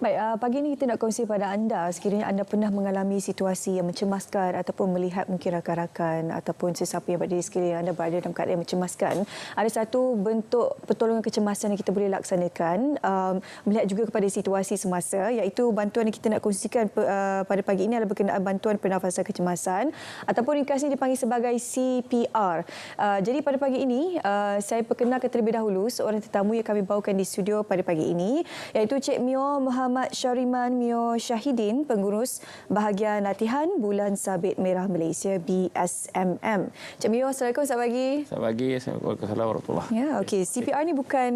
Baik, uh, pagi ini kita nak kongsi pada anda sekiranya anda pernah mengalami situasi yang mencemaskan ataupun melihat mungkin rakan-rakan ataupun sesiapa yang berada di sekeliling anda berada dalam keadaan yang mencemaskan. Ada satu bentuk pertolongan kecemasan yang kita boleh laksanakan um, melihat juga kepada situasi semasa iaitu bantuan yang kita nak kongsikan uh, pada pagi ini adalah berkenaan bantuan pernafasan kecemasan ataupun ringkasnya dipanggil sebagai CPR. Uh, jadi pada pagi ini uh, saya perkenalkan terlebih dahulu seorang tetamu yang kami bawakan di studio pada pagi ini iaitu Cik Mio Muhammad Muhammad Syariman Mio Syahidin, pengurus bahagian latihan Bulan Sabit Merah Malaysia BSMM. Cik Mio, Assalamualaikum, selamat pagi. Selamat pagi, Assalamualaikum warahmatullahi Ya, okey. CPR ni bukan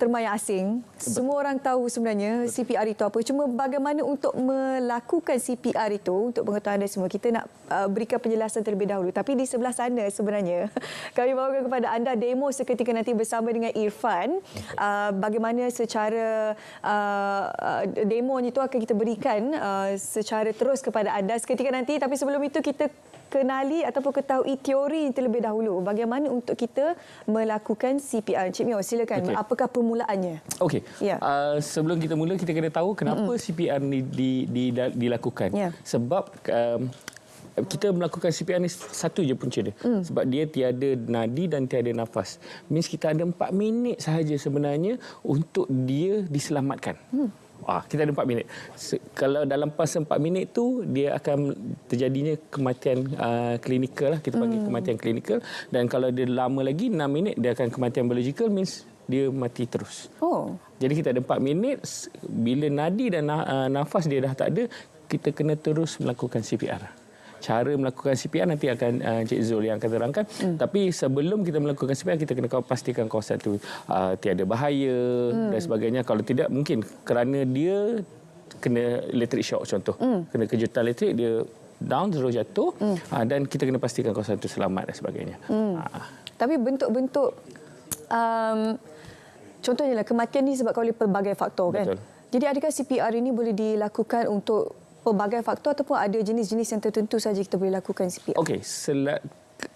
terma yang asing. Semua orang tahu sebenarnya CPR itu apa. Cuma bagaimana untuk melakukan CPR itu untuk pengetahuan anda semua. Kita nak uh, berikan penjelasan terlebih dahulu. Tapi di sebelah sana sebenarnya kami bawakan kepada anda demo seketika nanti bersama dengan Irfan. Uh, bagaimana secara uh, demo itu akan kita berikan uh, secara terus kepada anda seketika nanti tapi sebelum itu kita kenali ataupun ketahui teori terlebih dahulu bagaimana untuk kita melakukan CPR. Cik Mio, silakan. Okay. Apakah permulaannya? Okey. Ya. Uh, sebelum kita mula kita kena tahu kenapa mm-hmm. CPR ni di, di, di, dilakukan. Yeah. Sebab um, kita melakukan CPR ni satu je punca dia. Mm. Sebab dia tiada nadi dan tiada nafas. Means kita ada empat minit sahaja sebenarnya untuk dia diselamatkan. Mm. Ah, kita ada 4 minit. Kalau dalam pas 4 minit tu dia akan terjadinya kematian uh, klinikal lah kita panggil hmm. kematian klinikal dan kalau dia lama lagi 6 minit dia akan kematian biological means dia mati terus. Oh. Jadi kita ada 4 minit bila nadi dan uh, nafas dia dah tak ada kita kena terus melakukan CPR cara melakukan CPR nanti akan uh, Cik Zul yang akan terangkan. Hmm. Tapi sebelum kita melakukan CPR, kita kena pastikan kawasan itu uh, tiada bahaya hmm. dan sebagainya. Kalau tidak, mungkin kerana dia kena electric shock contoh. Hmm. Kena kejutan elektrik, dia down, terus jatuh. Hmm. Uh, dan kita kena pastikan kawasan itu selamat dan sebagainya. Hmm. Uh. Tapi bentuk-bentuk... Um, contohnya lah, kematian ini sebabkan oleh pelbagai faktor kan? Betul. Jadi adakah CPR ini boleh dilakukan untuk pelbagai faktor ataupun ada jenis-jenis yang tertentu saja kita boleh lakukan CPR? Okey,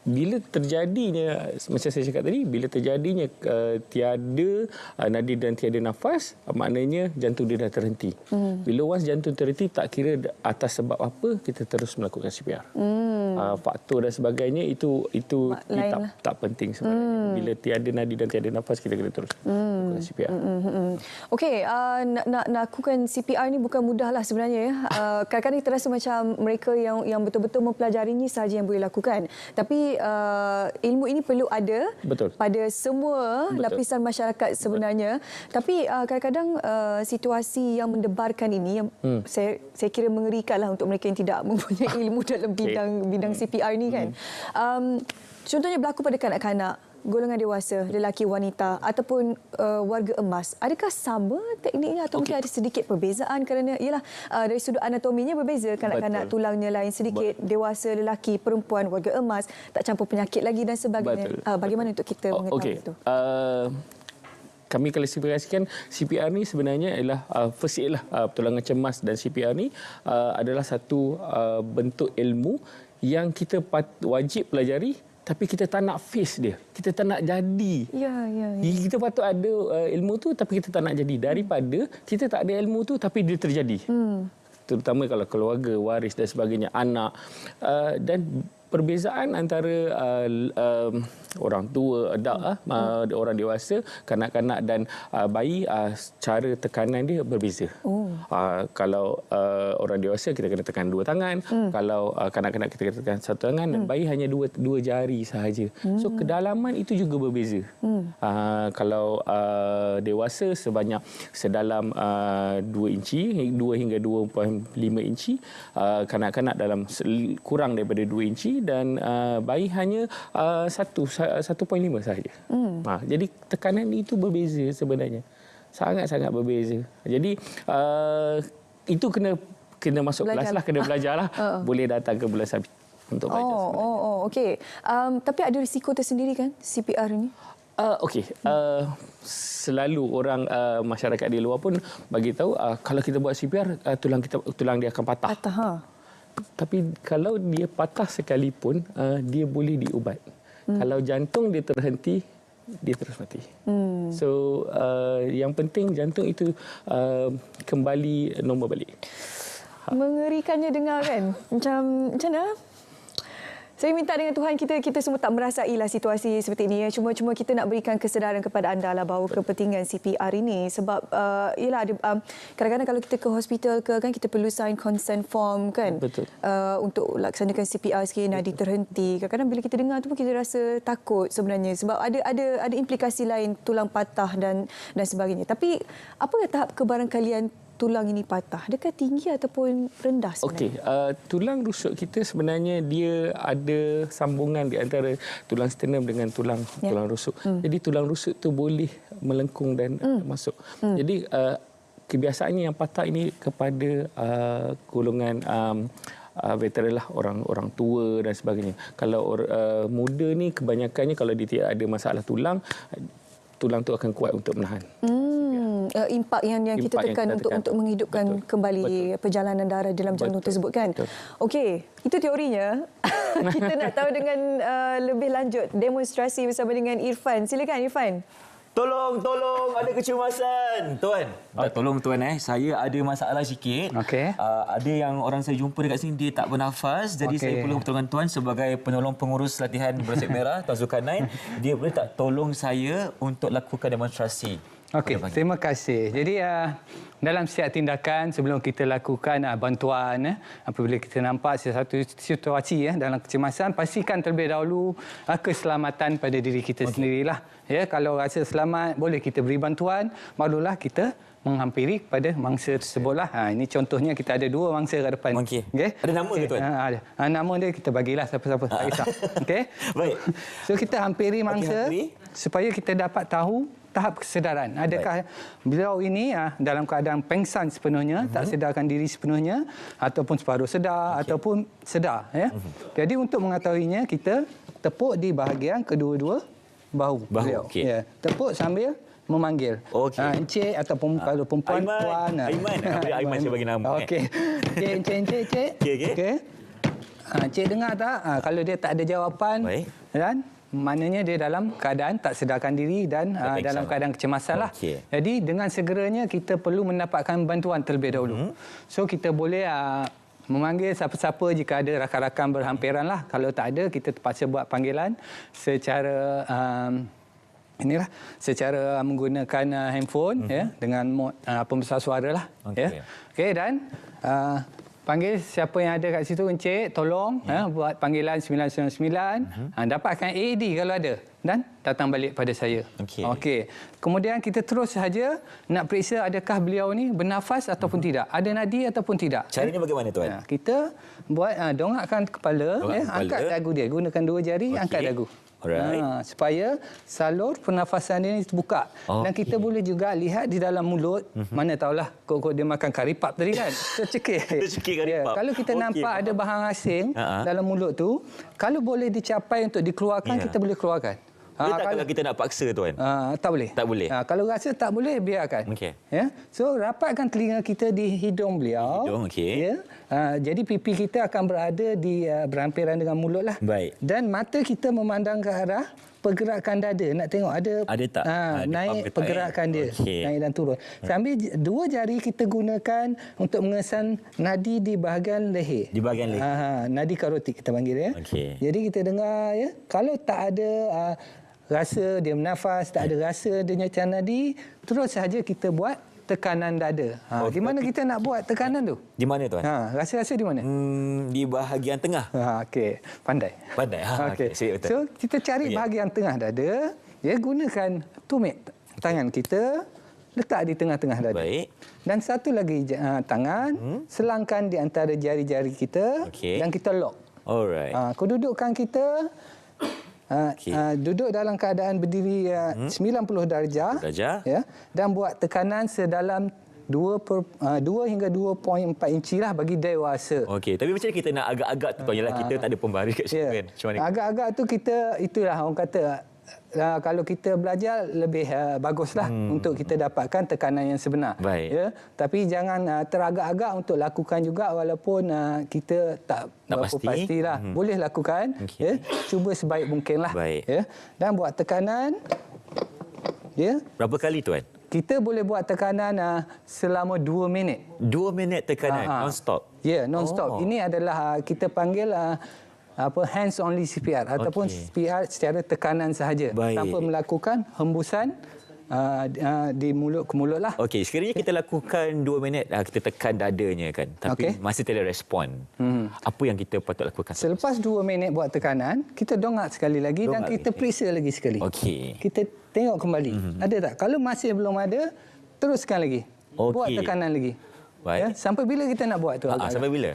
bila terjadinya macam saya cakap tadi bila terjadinya uh, tiada uh, nadi dan tiada nafas uh, maknanya jantung dia dah terhenti hmm. bila once jantung terhenti tak kira atas sebab apa kita terus melakukan CPR hmm. uh, faktor dan sebagainya itu itu tak, lah. tak penting sebenarnya hmm. bila tiada nadi dan tiada nafas kita kena terus hmm. melakukan CPR hmm. hmm, hmm, okey uh, nak nak lakukan CPR ni bukan mudahlah sebenarnya ya uh, kadang-kadang terasa macam mereka yang yang betul-betul mempelajarinya saja yang boleh lakukan tapi uh, ilmu ini perlu ada Betul. pada semua Betul. lapisan masyarakat sebenarnya. Betul. Tapi uh, kadang-kadang uh, situasi yang mendebarkan ini yang hmm. saya saya kira mengerikanlah untuk mereka yang tidak mempunyai ilmu dalam bidang okay. bidang CPR ini kan. Hmm. Um, contohnya berlaku pada kanak-kanak golongan dewasa, lelaki wanita ataupun uh, warga emas, adakah sama tekniknya atau okay. mungkin ada sedikit perbezaan kerana ialah uh, dari sudut anatominya berbeza kanak-kanak tulangnya lain sedikit, Betul. dewasa, lelaki, perempuan, warga emas, tak campur penyakit lagi dan sebagainya. Uh, bagaimana Betul. untuk kita oh, mengetahui okay. itu? Uh, kami klasifikasikan CPR ni sebenarnya ialah uh, first aid lah uh, pertolongan cemas dan CPR ni uh, adalah satu uh, bentuk ilmu yang kita wajib pelajari tapi kita tak nak face dia. Kita tak nak jadi. Ya, ya, ya. Kita patut ada uh, ilmu tu tapi kita tak nak jadi. Daripada kita tak ada ilmu tu tapi dia terjadi. Hmm. Terutama kalau keluarga, waris dan sebagainya, anak. Uh, dan perbezaan antara uh, uh, orang tua, adult, hmm. uh, orang dewasa, kanak-kanak dan uh, bayi, uh, cara tekanan dia berbeza. Oh. Uh, kalau uh, orang dewasa kita kena tekan dua tangan, hmm. kalau uh, kanak-kanak kita kena tekan satu tangan, hmm. dan bayi hanya dua dua jari sahaja. Hmm. So kedalaman itu juga berbeza. Hmm. Uh, kalau uh, dewasa sebanyak sedalam uh, 2 inci, 2 hingga 2.5 inci, uh, kanak-kanak dalam kurang daripada 2 inci dan uh, bayi hanya uh, satu 1.5 sahaja. Hmm. Ha, jadi tekanan itu berbeza sebenarnya. Sangat-sangat berbeza. Jadi uh, itu kena kena masuk belajar. kelas lah, kena belajar lah. uh. Boleh datang ke bulan sabit untuk belajar oh, sebenarnya. Oh, oh, okey. Um, tapi ada risiko tersendiri kan CPR ini? Uh, Okey, uh, selalu orang uh, masyarakat di luar pun bagi tahu uh, kalau kita buat CPR uh, tulang kita tulang dia akan patah. Patah. Ha? Tapi kalau dia patah sekalipun uh, dia boleh diubat. Hmm. Kalau jantung dia terhenti, dia terus mati. Hmm. So uh, yang penting jantung itu uh, kembali normal balik. Mengerikannya dengar kan? Macam macam mana? Saya minta dengan Tuhan kita kita semua tak merasailah situasi seperti ini ya. Cuma cuma kita nak berikan kesedaran kepada anda lah bahawa kepentingan CPR ini sebab uh, yalah ada um, kadang-kadang kalau kita ke hospital ke kan kita perlu sign consent form kan Betul. Uh, untuk laksanakan CPR sikit nadi terhenti. Kadang-kadang bila kita dengar tu pun kita rasa takut sebenarnya sebab ada ada ada implikasi lain tulang patah dan dan sebagainya. Tapi apa tahap kebarangkalian tulang ini patah? Adakah tinggi ataupun rendah sebenarnya? Okey, uh, tulang rusuk kita sebenarnya dia ada sambungan di antara tulang sternum dengan tulang Ya. tulang rusuk. Hmm. Jadi tulang rusuk tu boleh melengkung dan hmm. masuk. Hmm. Jadi uh, kebiasaannya yang patah ini kepada uh, golongan um, uh, veteran lah orang-orang tua dan sebagainya. Kalau or, uh, muda ni kebanyakannya kalau dia tidak ada masalah tulang tulang tu akan kuat untuk menahan. Hmm, uh, impak yang yang kita Impak yang tekan kita untuk tekan. untuk menghidupkan Betul. kembali Betul. perjalanan darah dalam jantung Betul. tersebut kan. Okey, itu teorinya. kita nak tahu dengan uh, lebih lanjut demonstrasi bersama dengan Irfan. Silakan Irfan. Tolong, tolong, ada kecemasan. Tuan, ah, tolong tuan eh. Saya ada masalah sikit. Okey. Uh, ada yang orang saya jumpa dekat sini dia tak bernafas. Jadi Okey. saya perlu pertolongan tuan sebagai penolong pengurus latihan Bersik Merah, Tuan Zulkarnain. Dia boleh tak tolong saya untuk lakukan demonstrasi? Okey, terima kasih. Jadi uh, dalam setiap tindakan sebelum kita lakukan uh, bantuan uh, apabila kita nampak sesuatu situasi ya dalam kecemasan pastikan terlebih dahulu uh, keselamatan pada diri kita okay. sendirilah. Ya, kalau rasa selamat boleh kita beri bantuan, barulah kita menghampiri kepada mangsa tersebutlah. Ha ini contohnya kita ada dua mangsa kat depan. Okey. Okey. Ada nama ke, Tuan? Ha, ada. Ha, nama dia kita bagilah siapa-siapa tak kisah. Okey. Baik. So kita hampiri mangsa hampiri. supaya kita dapat tahu tahap kesedaran. Adakah beliau ini ah, dalam keadaan pengsan sepenuhnya, tak sedarkan diri sepenuhnya ataupun separuh sedar ataupun sedar ya. Jadi untuk mengetahuinya kita tepuk di bahagian kedua-dua bahu, Bahu, beliau. okey. Ya, tepuk sambil memanggil. Okey. Ah, encik ataupun kalau perempuan Aiman. puan. Aiman. Boleh Aiman saya bagi nama, eh. Okey. Encik, encik, encik, encik. Okey, okey. Okey. Ha, cik dengar tak? Ha, kalau dia tak ada jawapan Baik. dan maknanya dia dalam keadaan tak sedarkan diri dan uh, dalam keadaan kecemasan lah. Okey. Jadi dengan segeranya kita perlu mendapatkan bantuan terlebih dahulu. Mhm. So kita boleh uh, memanggil siapa-siapa jika ada rakan-rakan berhampiran lah. Kalau tak ada kita terpaksa buat panggilan secara um, inilah secara menggunakan uh, handphone ya dengan mod uh, pembesar suara lah Okey. ya. Okey dan uh, panggil siapa yang ada kat situ encik tolong ya. buat panggilan 999 uh dapatkan AED kalau ada dan datang balik pada saya. Okey. Okey. Kemudian kita terus saja nak periksa adakah beliau ni bernafas ataupun tidak, ada nadi ataupun tidak. Caranya bagaimana tuan? Ya, kita buat uh, dongakkan kepala, Dongak ya, kepala. angkat dagu dia, gunakan dua jari, Okey. angkat dagu. Alright. Ha, supaya salur pernafasan dia ni terbuka. Dan Okey. kita boleh juga lihat di dalam mulut, mana tahulah kok-kok dia makan kari pap tadi kan. Tercekik. Tercekik kari pap. Kalau kita Okey, nampak ada bahan asing Ha-ha. dalam mulut tu, kalau boleh dicapai untuk dikeluarkan, Ya. kita boleh keluarkan. Ah, tak kalau kita nak paksa tuan? Ah, tak boleh. Tak boleh? Ah, kalau rasa tak boleh, biarkan. Okey. Ya. So, rapatkan telinga kita di hidung beliau. Hidung, okey. Ya. Ah, jadi pipi kita akan berada di uh, berhampiran dengan mulut lah. Baik. Dan mata kita memandang ke arah pergerakan dada. Nak tengok ada Ada tak? ah, Ada naik pergerakan dia. Okey. Naik dan turun. Sambil j- dua jari kita gunakan untuk mengesan nadi di bahagian leher. Di bahagian leher. Ah, nadi karotik kita panggil ya. Okey. Jadi kita dengar ya, kalau tak ada uh, rasa dia bernafas, tak ada rasa dia nyecah nadi, terus saja kita buat tekanan dada. Ha, Oh, di mana kita nak buat tekanan tu? Di mana tuan? Ha, rasa-rasa di mana? Hmm, di bahagian tengah. Ha, okey, pandai. Pandai. Ha, okey, sip, betul. So kita cari Okey. bahagian tengah dada, ya gunakan tumit tangan kita letak di tengah-tengah dada. Baik. Dan satu lagi uh, tangan hmm. selangkan di antara jari-jari kita Okey. dan kita lock. Alright. Ha, kedudukan kita uh, Okey. uh, duduk dalam keadaan berdiri uh, hmm. 90 darjah, Darjah. ya dan buat tekanan sedalam 2 per, uh, 2 hingga 2.4 inci lah bagi dewasa. Okey, tapi macam mana kita nak agak-agak tu tuan? Yalah kita tak ada pembaris kat situ Ya. kan. Macam mana? Agak-agak tu kita itulah orang kata uh, kalau kita belajar lebih uh, baguslah hmm. untuk kita dapatkan tekanan yang sebenar. Baik. Ya, tapi jangan uh, teragak-agak untuk lakukan juga walaupun uh, kita tak, Tak berapa pasti. pastilah. Hmm. Boleh lakukan Okey. ya. Cuba sebaik mungkinlah Baik. ya. Dan buat tekanan dia Berapa kali tuan? kita boleh buat tekanan uh, selama 2 minit. Dua minit tekanan Ah, ah. non-stop. Ya, yeah, non-stop. Oh. Ini adalah uh, kita panggil uh, apa hands only CPR ataupun Okey. CPR secara tekanan sahaja Baik. tanpa melakukan hembusan uh, uh, di mulut ke mulut lah. Okey, sekiranya kita lakukan dua minit, ah, kita tekan dadanya kan. Tapi Okey. masih tidak respon. Hmm. Apa yang kita patut lakukan? Selepas 2 minit buat tekanan, kita dongak sekali lagi dan Dongak kita lagi. periksa lagi sekali. Okey. Kita tengok kembali. Mm-hmm. Ada tak? Kalau masih belum ada, teruskan lagi. Okey. Buat tekanan lagi. Baik. Ya, sampai bila kita nak buat tu? Agak-agak? sampai bila?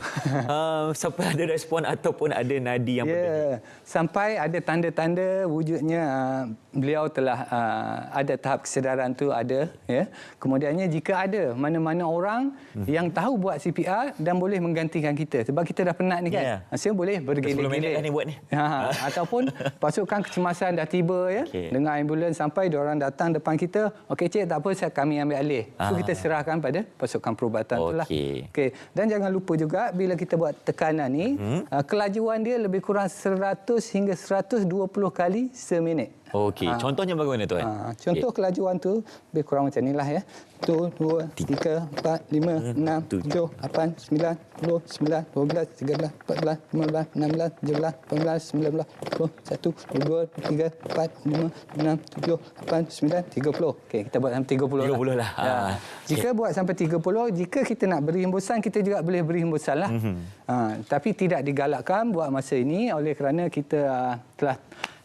uh, sampai ada respon ataupun ada nadi yang Ya, berdenyut. sampai ada tanda-tanda wujudnya uh, beliau telah uh, ada tahap kesedaran tu ada ya. Kemudiannya jika ada mana-mana orang Hmm. yang tahu buat CPR dan boleh menggantikan kita sebab kita dah penat ni kan. Ya. Maksudnya boleh 10 bergilir-gilir. minit dah ni buat ni. Ha, ataupun pasukan kecemasan dah tiba ya. Okey. Dengan ambulans sampai orang datang depan kita, okey cik tak apa saya kami ambil alih. So Ah. kita serahkan pada pasukan perubatan tu lah. Okey. Okey, dan jangan lupa juga bila kita buat tekanan ni, hmm. uh, kelajuan dia lebih kurang 100 hingga 120 kali seminit. Okey, contohnya bagaimana tuan? Ha, contoh kelajuan tu lebih kurang macam inilah ya. 1, 2, 3, 4, 5, 6, 7, 8, 9, 10, 9, 12, 13, 14, 15, 16, 17, 18, 19, 20, 1, 2, 3, 4, 5, 6, 7, 8, 9, 30. Okey, kita buat sampai 30 lah. 30 lah. Ya. Ah, Jika buat sampai 30, jika kita nak beri hembusan, kita juga boleh beri hembusan lah. Mhm. Mm-hmm. Ha, tapi tidak digalakkan buat masa ini oleh kerana kita uh, telah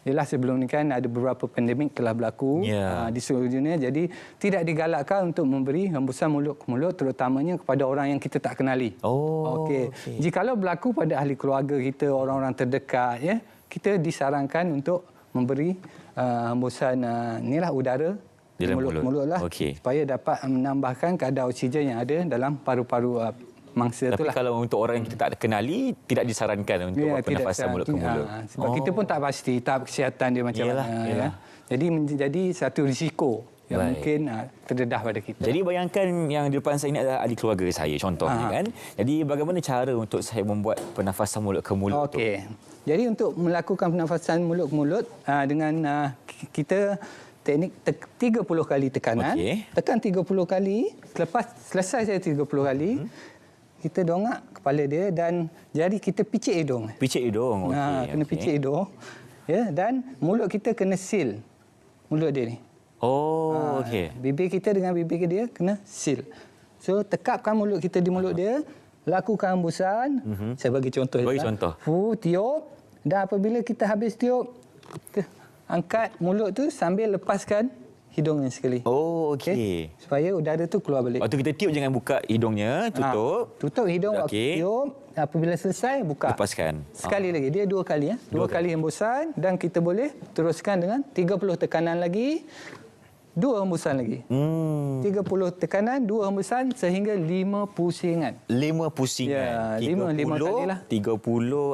Yalah sebelum ni kan ada beberapa pandemik telah berlaku Ya. uh, di seluruh dunia. Jadi tidak digalakkan untuk memberi hembusan mulut ke mulut terutamanya kepada orang yang kita tak kenali. Oh, Okey. okey. Jikalau berlaku pada ahli keluarga kita, orang-orang terdekat ya, kita disarankan untuk memberi uh, hembusan uh, inilah udara Dalam mulut. lah Okey. supaya dapat menambahkan kadar oksigen yang ada dalam paru-paru uh, mangsa Tapi tu lah. kalau untuk orang yang kita tak kenali, tidak disarankan untuk Ya, buat pernafasan mulut ke mulut. Ha, sebab kita pun tak pasti tahap kesihatan dia macam Yalah, mana. yalah. Ya. Jadi menjadi satu risiko yang Baik. mungkin uh, terdedah pada kita. Jadi bayangkan yang di depan saya ini adalah ahli keluarga saya contohnya Aha. kan. Jadi bagaimana cara untuk saya membuat pernafasan mulut ke mulut tu? Okey. Jadi untuk melakukan pernafasan mulut ke mulut uh, dengan uh, ki- kita teknik te- 30 kali tekanan. Okey. Tekan 30 kali, selepas selesai saya 30 kali, Hmm. Kita dongak kepala dia dan jari kita picit hidung. Picit hidung. Okey. Ha, kena okey. picit hidung. Ya, dan mulut kita kena seal. Mulut dia ni. Oh, Ha, okey. Bibir kita dengan bibir dia kena seal. So tekapkan mulut kita di mulut dia, lakukan hembusan. Saya bagi contoh. Bagi contoh. Fu, tiup dan apabila kita habis tiup, kita angkat mulut tu sambil lepaskan hidungnya sekali. Oh, okey. Supaya udara tu keluar balik. Waktu kita tiup jangan buka hidungnya, tutup. Ha, tutup hidung waktu Okey. tiup. Apabila selesai, buka. Lepaskan. Sekali lagi. Dia dua kali. Ya. Dua, Dua kali hembusan dan kita boleh teruskan dengan 30 tekanan lagi. Dua hembusan lagi. Hmm. 30 tekanan, dua hembusan sehingga lima pusingan. Lima pusingan. Ya, lima- lima kali lah. 30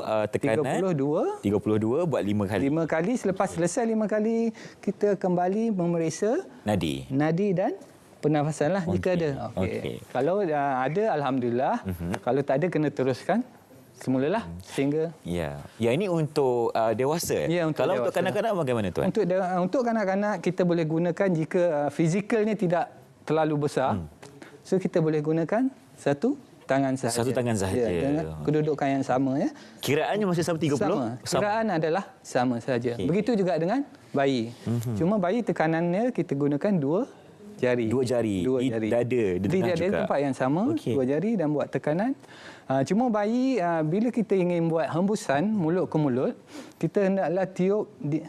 uh, tekanan. 32. 32 buat lima kali. Lima kali. Selepas selesai lima kali, kita kembali memeriksa Nadi. nadi dan pernafasan lah jika Okey, ada. Okey. okey. Kalau uh, ada, Alhamdulillah. Kalau tak ada, kena teruskan semulalah sehingga Ya. Ya ini untuk uh, dewasa. eh? Ya, untuk Kalau untuk dewasa. kanak-kanak bagaimana tuan? Untuk de- untuk kanak-kanak kita boleh gunakan jika uh, fizikalnya tidak terlalu besar. Hmm. So kita boleh gunakan satu tangan sahaja. Satu tangan sahaja. Ya, dengan kedudukan yang sama ya. Kiraannya masih sama 30? Sama. Kiraan adalah sama saja. Okey. Begitu juga dengan bayi. Mm-hmm. Cuma bayi tekanannya kita gunakan dua jari. Dua jari. Dua jari. dada, di dada juga. tempat yang sama. Okey. Dua jari dan buat tekanan. Uh, cuma bayi uh, bila kita ingin buat hembusan mulut ke mulut, kita hendaklah tiup di,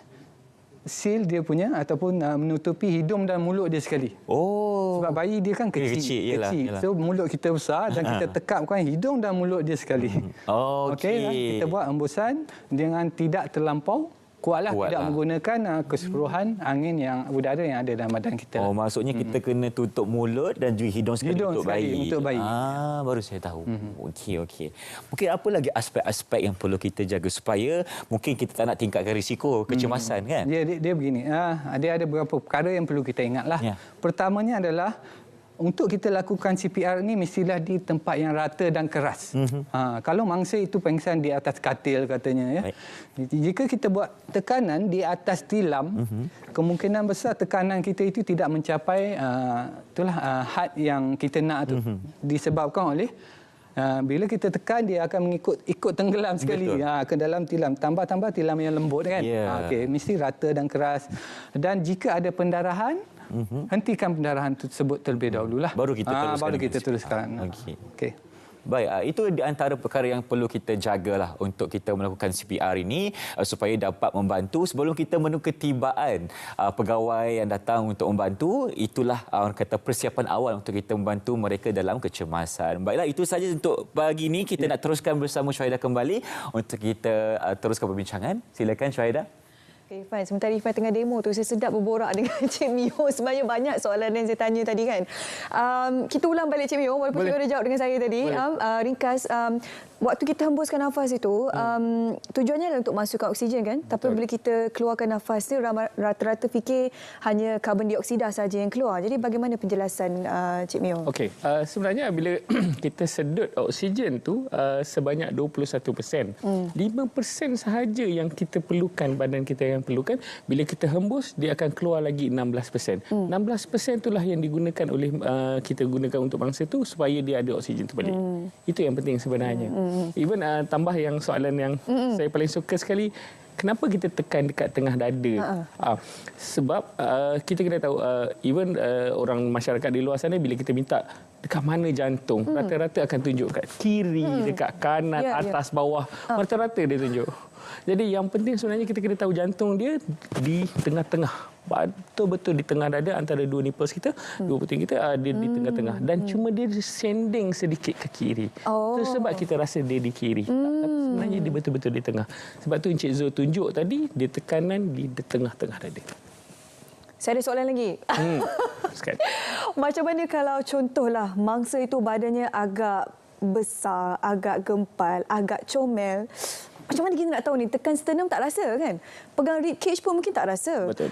seal dia punya ataupun uh, menutupi hidung dan mulut dia sekali. Oh. Sebab bayi dia kan Kecil, kecil. kecil, yelah. So mulut kita besar dan kita tekapkan hidung dan mulut dia sekali. Okey. Okey, kan? kita buat hembusan dengan tidak terlampau kuatlah Kuat tidak lah. menggunakan uh, keseluruhan angin yang udara yang ada dalam badan kita. Oh, maksudnya kita kena tutup mulut dan juga hidung sekali Hidung untuk sekali bayi. untuk bayi. Ah, baru saya tahu. Okey, okey. Mungkin apa lagi aspek-aspek yang perlu kita jaga supaya mungkin kita tak nak tingkatkan risiko kecemasan kan? Dia, dia, dia begini, ah, dia ada beberapa perkara yang perlu kita ingatlah. Ya. Pertamanya adalah untuk kita lakukan CPR ni mestilah di tempat yang rata dan keras. Mm-hmm. Ha, kalau mangsa itu pengsan di atas katil katanya ya. Baik. Jika kita buat tekanan di atas tilam, mm-hmm. kemungkinan besar tekanan kita itu tidak mencapai uh, itulah uh, had yang kita nak tu. Mm-hmm. Disebabkan oleh Uh, bila kita tekan dia akan mengikut ikut tenggelam sekali ha, ke dalam tilam tambah-tambah tilam yang lembut kan yeah. ha, okey mesti rata dan keras dan jika ada pendarahan mm-hmm. hentikan pendarahan tersebut terlebih dahulu lah. Baru kita teruskan. Ha, baru kita teruskan. Okey. Okay. Baik, ah, itu di antara perkara yang perlu kita jagalah untuk kita melakukan CPR ini ah, supaya dapat membantu sebelum kita menunggu ketibaan pegawai yang datang untuk membantu. Itulah orang kata persiapan awal untuk kita membantu mereka dalam kecemasan. Baiklah, itu saja untuk pagi ini kita ya. nak teruskan bersama Syuhaida kembali untuk kita teruskan perbincangan. Silakan Syuhaida. Okay, Irfan. Sementara Irfan tengah demo tu, saya sedap berborak dengan Cik Mio. Sebenarnya banyak soalan yang saya tanya tadi kan. Um, kita ulang balik Cik Mio, walaupun Boleh. Cik Mio dah jawab dengan saya tadi. Um, uh, ringkas, um, waktu kita hembuskan nafas itu, hmm. um, tujuannya adalah untuk masukkan oksigen kan. Betul. Tapi bila kita keluarkan nafas tu, rata-rata fikir hanya karbon dioksida saja yang keluar. Jadi bagaimana penjelasan uh, Cik Mio? Okey, uh, sebenarnya bila kita sedut oksigen tu uh, sebanyak 21%. Hmm. 5% sahaja yang kita perlukan badan kita yang perlukan bila kita hembus dia akan keluar lagi 16%. Hmm. 16% itulah yang digunakan oleh uh, kita gunakan untuk bangsa itu supaya dia ada oksigen tu balik. Hmm. Itu yang penting sebenarnya. Hmm. Hmm. Even uh, tambah yang soalan yang hmm. saya paling suka sekali Kenapa kita tekan dekat tengah dada? Uh-uh. Uh, sebab uh, kita kena tahu uh, even uh, orang masyarakat di luar sana bila kita minta dekat mana jantung, hmm. rata-rata akan tunjuk kat kiri, hmm. dekat kanan, yeah, ya. atas, yeah. bawah. Uh. Rata-rata dia tunjuk. Jadi yang penting sebenarnya kita kena tahu jantung dia di tengah-tengah. Betul-betul di tengah dada antara dua nipples kita, hmm. dua puting kita ada di hmm. tengah-tengah. Dan hmm. cuma dia sending sedikit ke kiri. Oh. Itu sebab kita rasa dia di kiri. Hmm. Tapi sebenarnya dia betul-betul di tengah. Sebab tu Encik Zul tunjuk tadi, dia tekanan di tengah-tengah dada. Saya ada soalan lagi. Hmm. Macam mana kalau contohlah mangsa itu badannya agak besar, agak gempal, agak comel. Macam mana kita nak tahu ni tekan sternum tak rasa kan? Pegang rib cage pun mungkin tak rasa. Betul.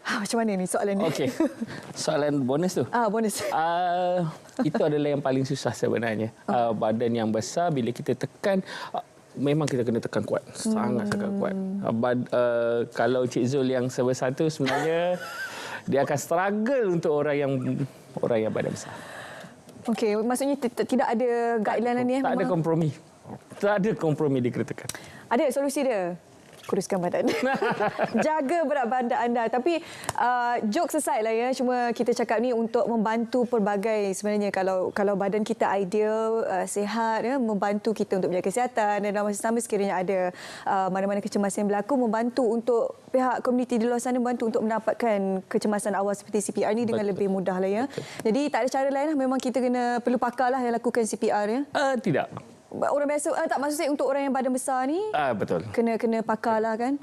Ha, macam mana ni soalan ni? Okey. Soalan bonus tu. Ah, bonus. Uh, itu adalah yang paling susah sebenarnya. Uh, badan yang besar bila kita tekan uh, memang kita kena tekan kuat. Sangat hmm. sangat kuat. Uh, bad, uh, kalau Cik Zul yang sebesar tu sebenarnya dia akan struggle untuk orang yang orang yang badan besar. Okey, maksudnya tidak ada guideline ni ya? Tak ada kompromi. Tak ada kompromi dikeretakan. Ada solusi dia kuruskan badan. Jaga berat badan anda. Tapi uh, jokes aside lah ya. Cuma kita cakap ni untuk membantu pelbagai sebenarnya kalau kalau badan kita ideal, uh, sihat, ya, membantu kita untuk menjaga kesihatan dan dalam masa sama sekiranya ada uh, mana-mana kecemasan yang berlaku, membantu untuk pihak komuniti di luar sana membantu untuk mendapatkan kecemasan awal seperti CPR ni dengan lebih mudah lah ya. Betul. Jadi tak ada cara lain lah. Memang kita kena perlu pakar lah yang lakukan CPR ya. Uh, tidak orang biasa uh, tak maksud saya untuk orang yang badan besar ni. Ah uh, betul. Kena kena pakarlah kan.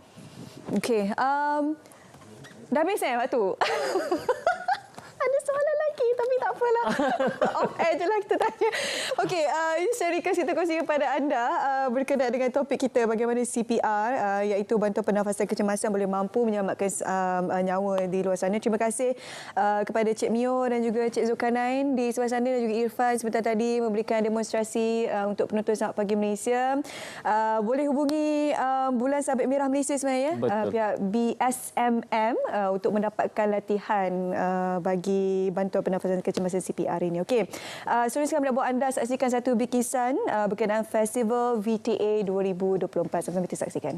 Okey. Um dah habis eh waktu. Ada soalan lagi tapi tak apalah. Off air je lah kita tanya. Okey, uh, ini request kita kongsi kepada anda uh, berkenaan dengan topik kita bagaimana CPR uh, iaitu bantuan pernafasan kecemasan boleh mampu menyelamatkan uh, nyawa di luar sana. Terima kasih uh, kepada Cik Mio dan juga Cik Zulkarnain di sebelah sana dan juga Irfan sebentar tadi memberikan demonstrasi uh, untuk penonton Selamat Pagi Malaysia. Uh, boleh hubungi uh, Bulan Sabit Merah Malaysia sebenarnya, uh, pihak BSMM uh, untuk mendapatkan latihan uh, bagi bantuan pernafasan kecemasan CPR ini. Okey. Uh, kami nak buat anda saksikan satu bikisan uh, berkenaan Festival VTA 2024. Sama-sama kita saksikan.